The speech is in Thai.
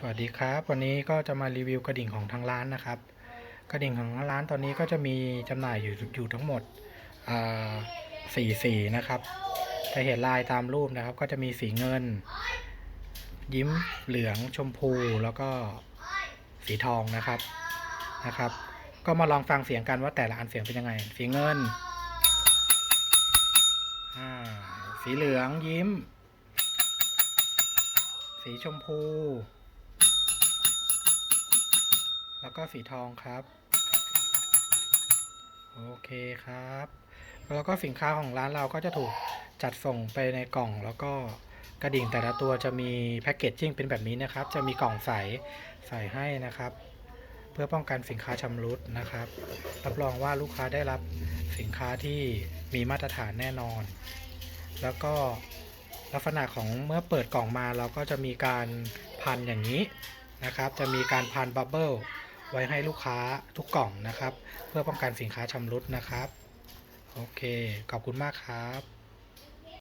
สวัสดีครับ วันนี้ก็จะมารีวิวกระดิ่งของทางร้านนะครับ กระดิ่งของทางร้านตอนนี้ก็จะมีจำหน่ายอยู่อยู่ทั้งหมดสี่สีนะครับจะเห็นลายตามรูปนะครับ ก็จะมีสีเงิน ยิ้มเหลืองชมพูแล้วก็สีทองนะครับนะครับ ก็มาลองฟังเสียงกันว่าแต่ละอันเสียงเป็นยังไง สีเงินสีเหลืองยิ้ม สีชมพู แล้วก็สีทองครับ โอเคครับ แล้วก็สินค้าของร้านเราก็จะถูกจัดส่งไปในกล่องแล้วก็กระดิ่งแต่ละตัวจะมีแพ็กเกจจิ้งเป็นแบบนี้นะครับ จะมีกล่องใสใส่ให้นะครับ เพื่อป้องกันสินค้าชำรุดนะครับ รับรองว่าลูกค้าได้รับสินค้าที่มีมาตรฐานแน่นอน แล้วก็ลักษณะของเมื่อเปิดกล่องมาเราก็จะมีการพันอย่างนี้นะครับ จะมีการพันบับเบิล ไว้ให้ลูกค้าทุกกล่องนะครับ เพื่อป้องกันสินค้าชำรุดนะครับ โอเค ขอบคุณมากครับ